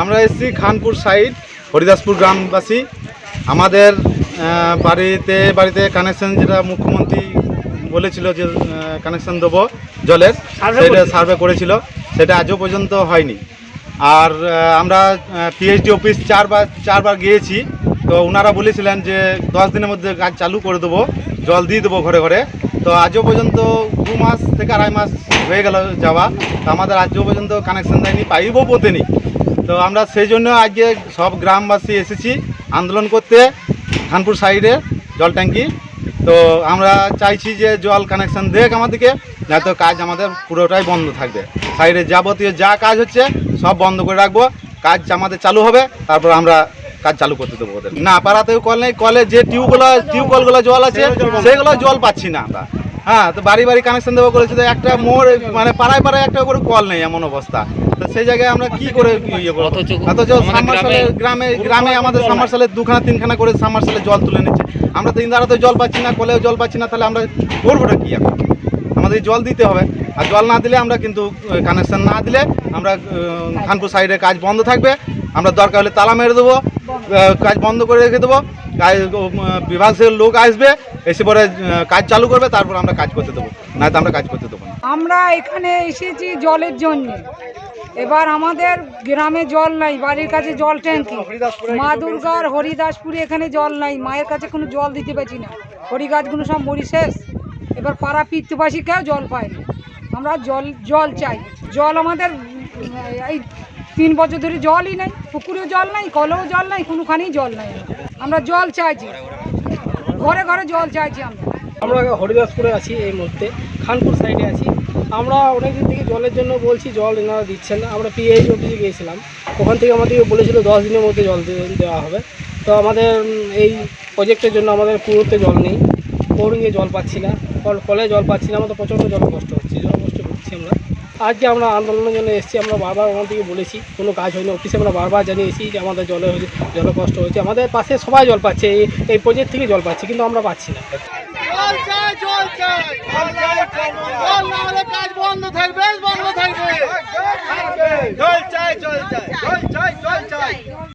আমরা এসেছি খানপুর সাইড হরিদাসপুর গ্রামবাসী। আমাদের বাড়িতে বাড়িতে কানেকশন যেটা মুখ্যমন্ত্রী বলেছিল যে কানেকশন দেবো জলের সেটা সার্ভে করেছিল সেটা আজও পর্যন্ত হয়নি। আর আমরা পিএইচডি অফিস চারবার চারবার গিয়েছি তো ওনারা বলেছিলেন যে দশ দিনের মধ্যে কাজ চালু করে দেবো জল দিয়ে দেবো ঘরে ঘরে। তো আজও পর্যন্ত দু মাস থেকে আড়াই মাস হয়ে গেল যাওয়া। তো আমাদের আজও পর্যন্ত কানেকশন দেয়নি পাইপও পোতেনি তো আমরা সেই জন্য আজকে সব গ্রামবাসী এসেছি আন্দোলন করতে, খানপুর সাইডে জল ট্যাঙ্কি। তো আমরা চাইছি যে জল কানেকশন দেখ আমাদেরকে তো কাজ আমাদের পুরোটাই বন্ধ থাকবে। সাইডে যাবতীয় যা কাজ হচ্ছে সব বন্ধ করে রাখব। কাজ আমাদের চালু হবে, তারপর আমরা কাজ চালু করতে দেবো ওদের। না পাড়াতেও কল নেই কলে যে টিউবগুলো টিউবকলগুলো জল আছে সেগুলো জল পাচ্ছি না আমরা। হ্যাঁ তো বাড়ি বাড়ি কানেকশন দেবো করেছে তো একটা মোড় মানে পাড়ায় পাড়ায় একটা করে কল নেই এমন অবস্থা। তো সেই জায়গায় আমরা কি করে ইয়ে করব? অথচ সামারসালে গ্রামে গ্রামে আমাদের সামারসালে দুখানা তিনখানা করে সামারসালে জল তুলে নিচ্ছে। আমরা তো ইন্দারাতে জল পাচ্ছি না কলেও জল পাচ্ছি না তাহলে আমরা করবোটা কি এখন? আমাদের জল দিতে হবে। আর জল না দিলে আমরা কিন্তু কানেকশন না দিলে আমরা খানপুর সাইডে কাজ বন্ধ থাকবে। আমরা দরকার হলে তালা মেরে দেবো কাজ বন্ধ করে রেখে দেবো, কাজ বিভাগ লোক আসবে, এসে পরে কাজ চালু করবে, তারপর আমরা কাজ করতে দেবো। না তো আমরা কাজ করতে দেবো আমরা এখানে এসেছি জলের জন্য। এবার আমাদের গ্রামে জল নাই, বাড়ির কাছে জল ট্যাঙ্কি। মা দুর্গার হরিদাসপুরে এখানে জল নাই, মায়ের কাছে কোনো জল দিতে পারছি না। হরি গাছগুলো সব মরি শেষ এবার পাড়া পিতৃবাসী কেউ জল পায় না। আমরা জল জল চাই। জল আমাদের, এই তিন বছর ধরে জলই নাই, পুকুরেও জল নাই, কলেও জল নাই, কোনোখানেই জল নাই। আমরা জল চাইছি। ঘরে ঘরে জল চাইছি আমরা। আমরা হরিদাসপুরে আছি এই মুহূর্তে, খানপুর সাইডে আছি। আমরা অনেক দিন থেকে জলের জন্য বলছি, জল এনারা দিচ্ছেন না। আমরা পিএইচ অফিসে গিয়েছিলাম। ওখান থেকে আমাদেরকে বলেছিল দশ দিনের মধ্যে জল দেওয়া হবে। তো আমাদের এই প্রজেক্টের জন্য আমাদের পুরোতে জল নেই। বোরিংয়ে জল পাচ্ছি না। কলে জল পাচ্ছি না। আমাদের প্রচণ্ড জল কষ্ট হচ্ছে করছি আমরা। আজকে আমরা আন্দোলনের জন্য এসেছি, আমরা বারবার ওখান থেকে বলেছি, কোনো কাজ হয়নি, অফিসে আমরা বারবার জানিয়েছি যে আমাদের জলে জল কষ্ট হচ্ছে আমাদের পাশে সবাই জল পাচ্ছে, এই এই প্রজেক্ট থেকে জল পাচ্ছে, কিন্তু আমরা পাচ্ছি না।